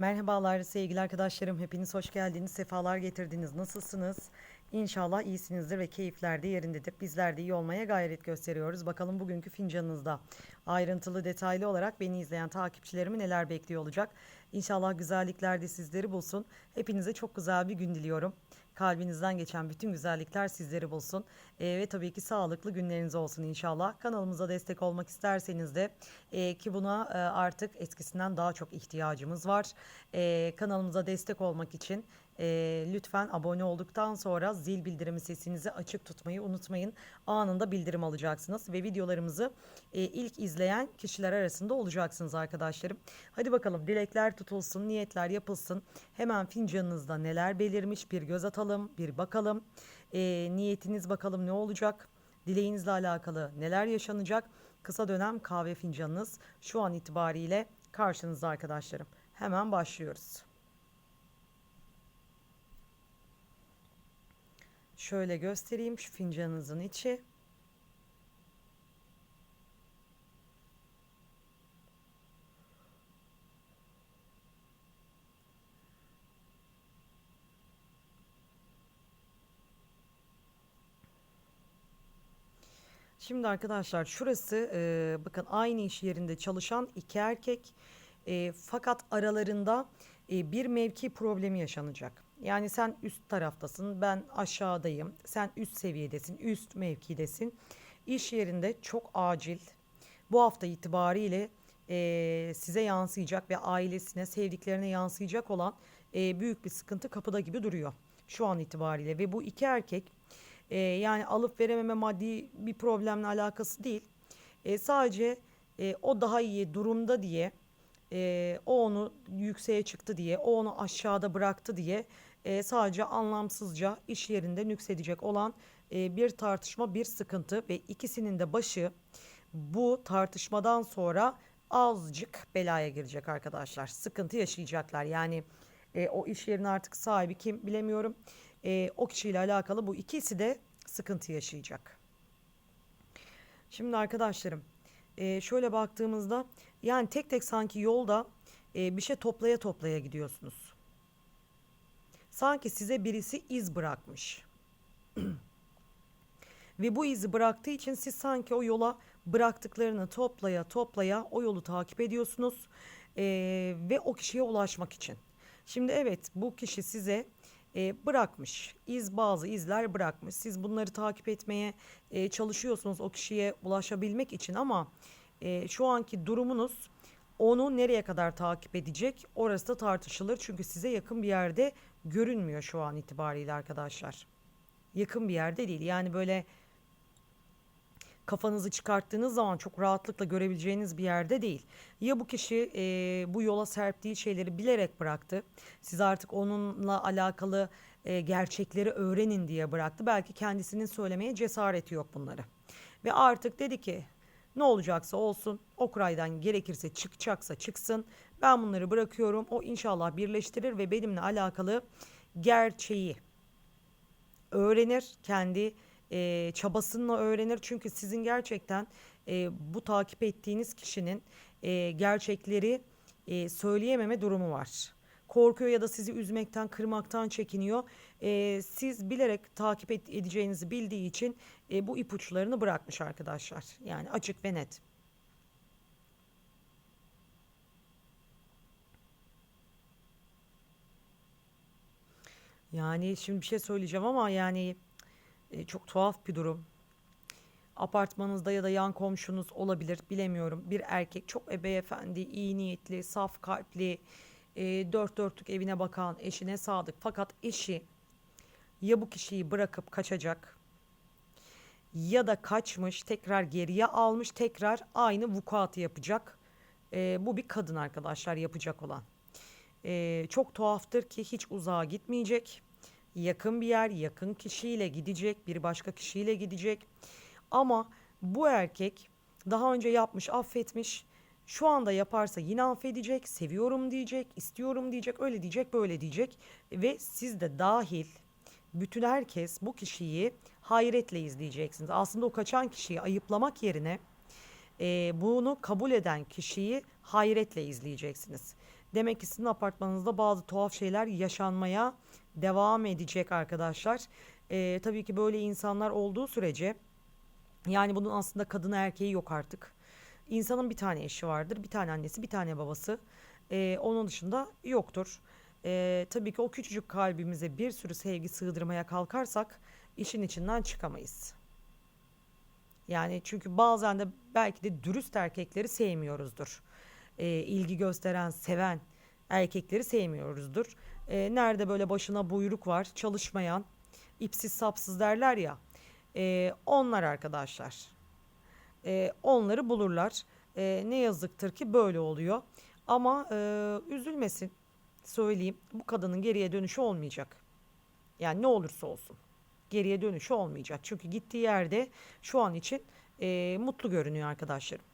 Merhabalar sevgili arkadaşlarım. Hepiniz hoş geldiniz. Sefalar getirdiniz. Nasılsınız? İnşallah iyisinizdir ve keyifler de yerindedir. Bizler de iyi olmaya gayret gösteriyoruz. Bakalım bugünkü fincanınızda ayrıntılı detaylı olarak beni izleyen takipçilerimi neler bekliyor olacak. İnşallah güzellikler de sizleri bulsun. Hepinize çok güzel bir gün diliyorum. Kalbinizden geçen bütün güzellikler sizleri bulsun. Ee, ve tabii ki sağlıklı günleriniz olsun inşallah. Kanalımıza destek olmak isterseniz de e, ki buna e, artık eskisinden daha çok ihtiyacımız var. E, kanalımıza destek olmak için e, lütfen abone olduktan sonra zil bildirimi sesinizi açık tutmayı unutmayın. Anında bildirim alacaksınız ve videolarımızı e, ilk izleyen kişiler arasında olacaksınız arkadaşlarım. Hadi bakalım dilekler tutulsun, niyetler yapılsın. Hemen fincanınızda neler belirmiş bir göz atalım, bir bakalım. E, niyetiniz bakalım ne olacak? Dileğinizle alakalı neler yaşanacak? Kısa dönem kahve fincanınız şu an itibariyle karşınızda arkadaşlarım. Hemen başlıyoruz. Şöyle göstereyim şu fincanınızın içi. Şimdi arkadaşlar şurası e, bakın aynı iş yerinde çalışan iki erkek e, fakat aralarında e, bir mevki problemi yaşanacak. Yani sen üst taraftasın, ben aşağıdayım, sen üst seviyedesin, üst mevkidesin. İş yerinde çok acil bu hafta itibariyle e, size yansıyacak ve ailesine, sevdiklerine yansıyacak olan e, büyük bir sıkıntı kapıda gibi duruyor şu an itibariyle. Ve bu iki erkek e, yani alıp verememe maddi bir problemle alakası değil. E, sadece e, o daha iyi durumda diye, e, o onu yükseğe çıktı diye, o onu aşağıda bıraktı diye e, sadece anlamsızca iş yerinde nüksedecek olan e, bir tartışma, bir sıkıntı ve ikisinin de başı bu tartışmadan sonra azıcık belaya girecek arkadaşlar. Sıkıntı yaşayacaklar. Yani e, o iş yerinin artık sahibi kim bilemiyorum. E, o kişiyle alakalı bu ikisi de sıkıntı yaşayacak. Şimdi arkadaşlarım e, şöyle baktığımızda yani tek tek sanki yolda e, bir şey toplaya toplaya gidiyorsunuz. Sanki size birisi iz bırakmış. Ve bu izi bıraktığı için siz sanki o yola bıraktıklarını toplaya toplaya o yolu takip ediyorsunuz. Ee, ve o kişiye ulaşmak için. Şimdi evet bu kişi size e, bırakmış. iz bazı izler bırakmış. Siz bunları takip etmeye e, çalışıyorsunuz o kişiye ulaşabilmek için ama e, şu anki durumunuz onu nereye kadar takip edecek orası da tartışılır. Çünkü size yakın bir yerde görünmüyor şu an itibariyle arkadaşlar. Yakın bir yerde değil. Yani böyle kafanızı çıkarttığınız zaman çok rahatlıkla görebileceğiniz bir yerde değil. Ya bu kişi e, bu yola serptiği şeyleri bilerek bıraktı. Siz artık onunla alakalı e, gerçekleri öğrenin diye bıraktı. Belki kendisinin söylemeye cesareti yok bunları. Ve artık dedi ki ne olacaksa olsun o kuraydan gerekirse çıkacaksa çıksın. Ben bunları bırakıyorum. O inşallah birleştirir ve benimle alakalı gerçeği öğrenir. Kendi e, çabasıyla öğrenir. Çünkü sizin gerçekten e, bu takip ettiğiniz kişinin e, gerçekleri e, söyleyememe durumu var. Korkuyor ya da sizi üzmekten, kırmaktan çekiniyor. E, siz bilerek takip et, edeceğinizi bildiği için e, bu ipuçlarını bırakmış arkadaşlar. Yani açık ve net. Yani şimdi bir şey söyleyeceğim ama yani e, çok tuhaf bir durum. Apartmanınızda ya da yan komşunuz olabilir bilemiyorum. Bir erkek çok e, beyefendi, iyi niyetli, saf kalpli, e, dört dörtlük evine bakan, eşine sadık. Fakat eşi ya bu kişiyi bırakıp kaçacak ya da kaçmış, tekrar geriye almış, tekrar aynı vukuatı yapacak. E, bu bir kadın arkadaşlar yapacak olan. E, çok tuhaftır ki hiç uzağa gitmeyecek yakın bir yer, yakın kişiyle gidecek, bir başka kişiyle gidecek. Ama bu erkek daha önce yapmış, affetmiş. Şu anda yaparsa yine affedecek, seviyorum diyecek, istiyorum diyecek, öyle diyecek, böyle diyecek ve siz de dahil bütün herkes bu kişiyi hayretle izleyeceksiniz. Aslında o kaçan kişiyi ayıplamak yerine e, bunu kabul eden kişiyi hayretle izleyeceksiniz. Demek ki sizin apartmanınızda bazı tuhaf şeyler yaşanmaya devam edecek arkadaşlar. Ee, tabii ki böyle insanlar olduğu sürece yani bunun aslında kadını erkeği yok artık. İnsanın bir tane eşi vardır, bir tane annesi, bir tane babası. Ee, onun dışında yoktur. Ee, tabii ki o küçücük kalbimize bir sürü sevgi sığdırmaya kalkarsak işin içinden çıkamayız. Yani çünkü bazen de belki de dürüst erkekleri sevmiyoruzdur. Ee, ilgi gösteren, seven erkekleri sevmiyoruzdur. Ee, nerede böyle başına buyruk var, çalışmayan, ipsiz sapsız derler ya. Ee, onlar arkadaşlar. Ee, onları bulurlar. Ee, ne yazıktır ki böyle oluyor. Ama e, üzülmesin. Söyleyeyim. Bu kadının geriye dönüşü olmayacak. Yani ne olursa olsun. Geriye dönüşü olmayacak. Çünkü gittiği yerde şu an için e, mutlu görünüyor arkadaşlarım.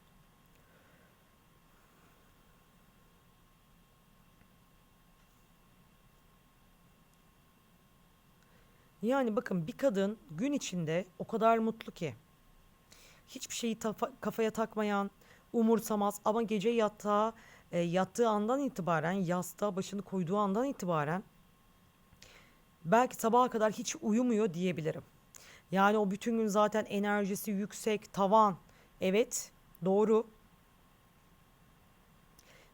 Yani bakın bir kadın gün içinde o kadar mutlu ki hiçbir şeyi kafaya takmayan, umursamaz ama gece yatağa e, yattığı andan itibaren, yastığa başını koyduğu andan itibaren belki sabaha kadar hiç uyumuyor diyebilirim. Yani o bütün gün zaten enerjisi yüksek, tavan. Evet, doğru.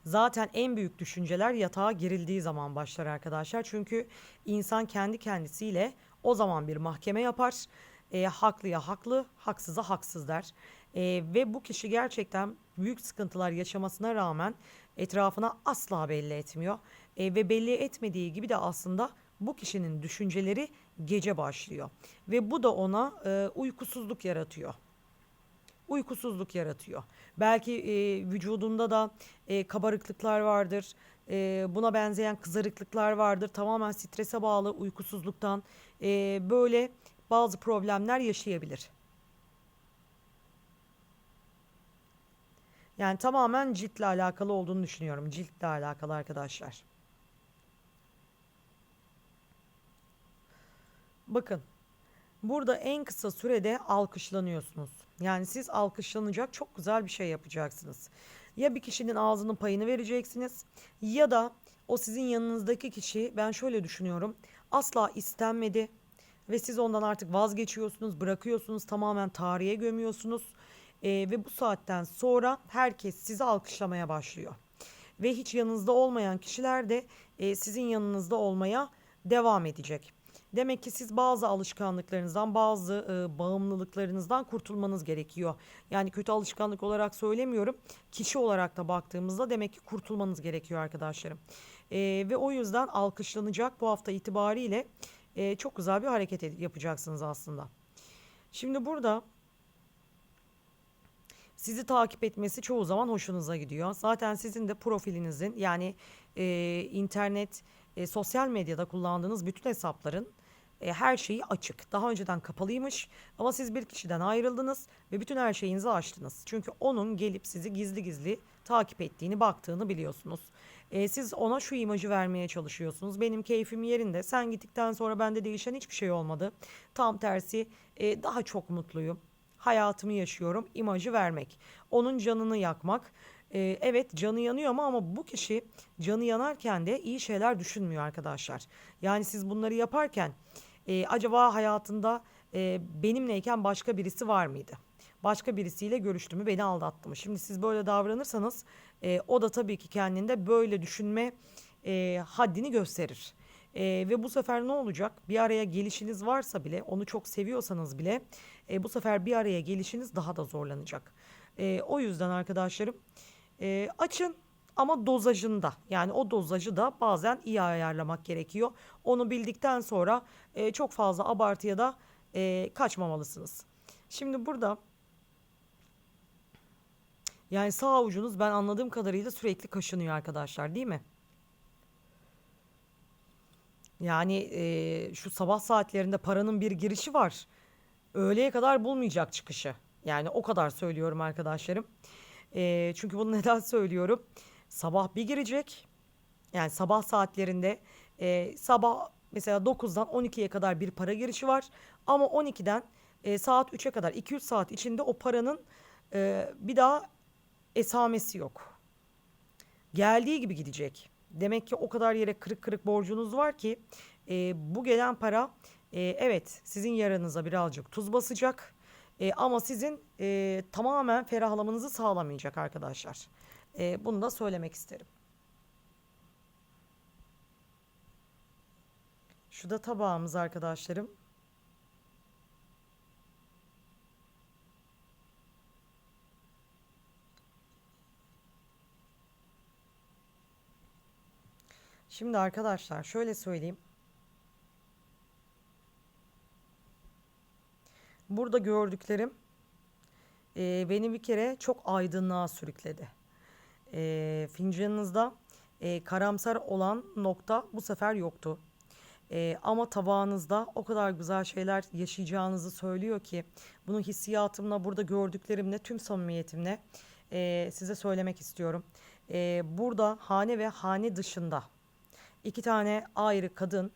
Zaten en büyük düşünceler yatağa girildiği zaman başlar arkadaşlar. Çünkü insan kendi kendisiyle o zaman bir mahkeme yapar. E, haklıya haklı, haksıza haksız der. E, ve bu kişi gerçekten büyük sıkıntılar yaşamasına rağmen etrafına asla belli etmiyor. E, ve belli etmediği gibi de aslında bu kişinin düşünceleri gece başlıyor. Ve bu da ona e, uykusuzluk yaratıyor uykusuzluk yaratıyor. Belki e, vücudunda da e, kabarıklıklar vardır. E, buna benzeyen kızarıklıklar vardır. Tamamen strese bağlı uykusuzluktan e, böyle bazı problemler yaşayabilir. Yani tamamen ciltle alakalı olduğunu düşünüyorum. Ciltle alakalı arkadaşlar. Bakın Burada en kısa sürede alkışlanıyorsunuz. Yani siz alkışlanacak çok güzel bir şey yapacaksınız. Ya bir kişinin ağzının payını vereceksiniz ya da o sizin yanınızdaki kişi ben şöyle düşünüyorum. Asla istenmedi ve siz ondan artık vazgeçiyorsunuz, bırakıyorsunuz, tamamen tarihe gömüyorsunuz. Ee, ve bu saatten sonra herkes sizi alkışlamaya başlıyor. Ve hiç yanınızda olmayan kişiler de e, sizin yanınızda olmaya devam edecek. Demek ki siz bazı alışkanlıklarınızdan, bazı e, bağımlılıklarınızdan kurtulmanız gerekiyor. Yani kötü alışkanlık olarak söylemiyorum. Kişi olarak da baktığımızda demek ki kurtulmanız gerekiyor arkadaşlarım. E, ve o yüzden alkışlanacak bu hafta itibariyle e, çok güzel bir hareket yapacaksınız aslında. Şimdi burada sizi takip etmesi çoğu zaman hoşunuza gidiyor. Zaten sizin de profilinizin yani e, internet, e, sosyal medyada kullandığınız bütün hesapların e, her şeyi açık. Daha önceden kapalıymış ama siz bir kişiden ayrıldınız ve bütün her şeyinizi açtınız. Çünkü onun gelip sizi gizli gizli takip ettiğini, baktığını biliyorsunuz. E, siz ona şu imajı vermeye çalışıyorsunuz. Benim keyfim yerinde. Sen gittikten sonra bende değişen hiçbir şey olmadı. Tam tersi e, daha çok mutluyum. Hayatımı yaşıyorum. imajı vermek. Onun canını yakmak. Ee, evet canı yanıyor ama ama bu kişi canı yanarken de iyi şeyler düşünmüyor arkadaşlar. Yani siz bunları yaparken e, acaba hayatında e, benimleyken başka birisi var mıydı? Başka birisiyle görüştü mü beni aldattı mı? Şimdi siz böyle davranırsanız e, o da tabii ki kendinde böyle düşünme e, haddini gösterir. E, ve bu sefer ne olacak? Bir araya gelişiniz varsa bile onu çok seviyorsanız bile e, bu sefer bir araya gelişiniz daha da zorlanacak. E, o yüzden arkadaşlarım e, açın ama dozajında yani o dozajı da bazen iyi ayarlamak gerekiyor. Onu bildikten sonra e, çok fazla abartıya da e, kaçmamalısınız. Şimdi burada yani sağ avucunuz ben anladığım kadarıyla sürekli kaşınıyor arkadaşlar değil mi? Yani e, şu sabah saatlerinde paranın bir girişi var. Öğleye kadar bulmayacak çıkışı. Yani o kadar söylüyorum arkadaşlarım. E, çünkü bunu neden söylüyorum? Sabah bir girecek. Yani sabah saatlerinde e, sabah mesela 9'dan 12'ye kadar bir para girişi var. Ama 12'den e, saat 3'e kadar 2-3 saat içinde o paranın e, bir daha esamesi yok. geldiği gibi gidecek. Demek ki o kadar yere kırık kırık borcunuz var ki e, bu gelen para e, evet sizin yaranıza birazcık tuz basacak. E, ama sizin e, tamamen ferahlamanızı sağlamayacak arkadaşlar. E, bunu da söylemek isterim. Şu da tabağımız arkadaşlarım. Şimdi arkadaşlar şöyle söyleyeyim. Burada gördüklerim e, beni bir kere çok aydınlığa sürükledi. E, fincanınızda e, karamsar olan nokta bu sefer yoktu. E, ama tabağınızda o kadar güzel şeyler yaşayacağınızı söylüyor ki bunu hissiyatımla burada gördüklerimle tüm samimiyetimle e, size söylemek istiyorum. E, burada hane ve hane dışında iki tane ayrı kadın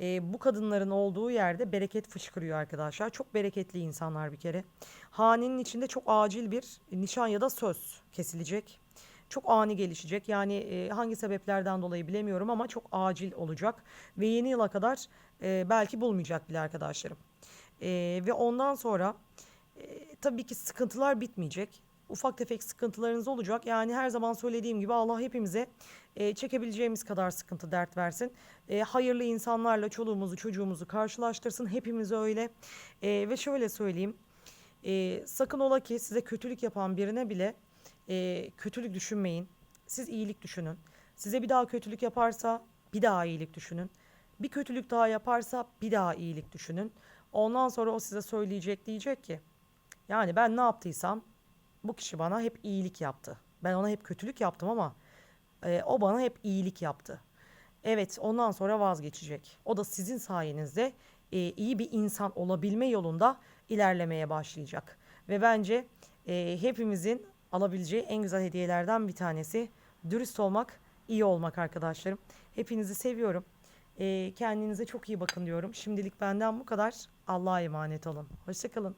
e, bu kadınların olduğu yerde bereket fışkırıyor arkadaşlar. Çok bereketli insanlar bir kere. Hanenin içinde çok acil bir nişan ya da söz kesilecek. Çok ani gelişecek. Yani e, hangi sebeplerden dolayı bilemiyorum ama çok acil olacak. Ve yeni yıla kadar e, belki bulmayacak bile arkadaşlarım. E, ve ondan sonra e, tabii ki sıkıntılar bitmeyecek. Ufak tefek sıkıntılarınız olacak. Yani her zaman söylediğim gibi Allah hepimize e, çekebileceğimiz kadar sıkıntı dert versin. E, hayırlı insanlarla çoluğumuzu çocuğumuzu karşılaştırsın. Hepimiz öyle. E, ve şöyle söyleyeyim. E, sakın ola ki size kötülük yapan birine bile e, kötülük düşünmeyin. Siz iyilik düşünün. Size bir daha kötülük yaparsa bir daha iyilik düşünün. Bir kötülük daha yaparsa bir daha iyilik düşünün. Ondan sonra o size söyleyecek diyecek ki yani ben ne yaptıysam bu kişi bana hep iyilik yaptı. Ben ona hep kötülük yaptım ama e, o bana hep iyilik yaptı. Evet ondan sonra vazgeçecek. O da sizin sayenizde e, iyi bir insan olabilme yolunda ilerlemeye başlayacak. Ve bence e, hepimizin alabileceği en güzel hediyelerden bir tanesi dürüst olmak, iyi olmak arkadaşlarım. Hepinizi seviyorum. E, kendinize çok iyi bakın diyorum. Şimdilik benden bu kadar. Allah'a emanet olun. Hoşçakalın.